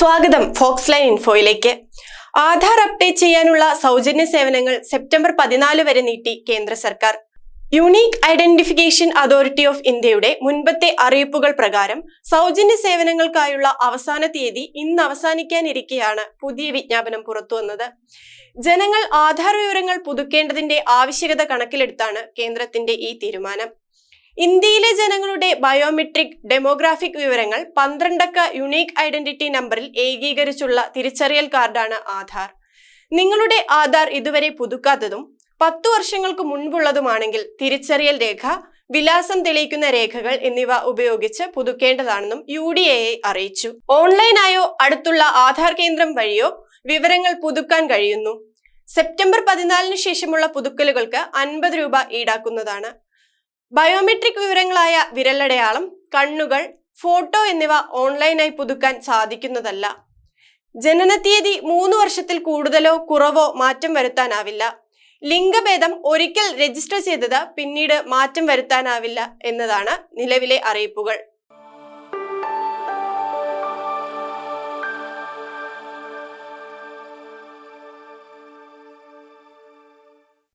സ്വാഗതം Fox line ഇൻഫോയിലേക്ക്. Aadhaar update ചെയ്യാനുള്ള സൗജന്യ സേവനങ്ങൾ സെപ്റ്റംബർ പതിനാല് വരെ നീട്ടി കേന്ദ്ര സർക്കാർ. യുണീക് ഐഡന്റിഫിക്കേഷൻ അതോറിറ്റി ഓഫ് ഇന്ത്യയുടെ മുൻപത്തെ അറിയിപ്പുകൾ പ്രകാരം സൗജന്യ സേവനങ്ങൾക്കായുള്ള അവസാന തീയതി ഇന്ന് അവസാനിക്കാനിരിക്കെയാണ് പുതിയ വിജ്ഞാപനം പുറത്തുവന്നത് ജനങ്ങൾ ആധാർ വിവരങ്ങൾ പുതുക്കേണ്ടതിന്റെ ആവശ്യകത കണക്കിലെടുത്താണ് കേന്ദ്രത്തിന്റെ ഈ തീരുമാനം. ഇന്ത്യയിലെ ജനങ്ങളുടെ ബയോമെട്രിക് ഡെമോഗ്രാഫിക് വിവരങ്ങൾ പന്ത്രണ്ടക്ക യുണീക് ഐഡന്റിറ്റി നമ്പറിൽ ഏകീകരിച്ചുള്ള തിരിച്ചറിയൽ കാർഡാണ് ആധാർ. നിങ്ങളുടെ ആധാർ ഇതുവരെ പുതുക്കാത്തതും പത്തു വർഷങ്ങൾക്ക് മുൻപുള്ളതുമാണെങ്കിൽ തിരിച്ചറിയൽ രേഖ വിലാസം തെളിയിക്കുന്ന രേഖകൾ എന്നിവ ഉപയോഗിച്ച് പുതുക്കേണ്ടതാണെന്നും യു ഡി എ അറിയിച്ചു. ഓൺലൈനായോ അടുത്തുള്ള ആധാർ കേന്ദ്രം വഴിയോ വിവരങ്ങൾ പുതുക്കാൻ കഴിയുന്നു. സെപ്റ്റംബർ പതിനാലിന് ശേഷമുള്ള പുതുക്കലുകൾക്ക് അൻപത് രൂപ ഈടാക്കുന്നതാണ്. ബയോമെട്രിക് വിവരങ്ങളായ വിരലടയാളം കണ്ണുകൾ ഫോട്ടോ എന്നിവ ഓൺലൈനായി പുതുക്കാൻ സാധിക്കുന്നതല്ല. ജനനത്തീയതി മൂന്ന് വർഷത്തിൽ കൂടുതലോ കുറവോ മാറ്റം വരുത്താനാവില്ല. ലിംഗഭേദം ഒരിക്കൽ രജിസ്റ്റർ ചെയ്തത് പിന്നീട് മാറ്റം വരുത്താനാവില്ല എന്നതാണ് നിലവിലെ അറിയിപ്പുകൾ.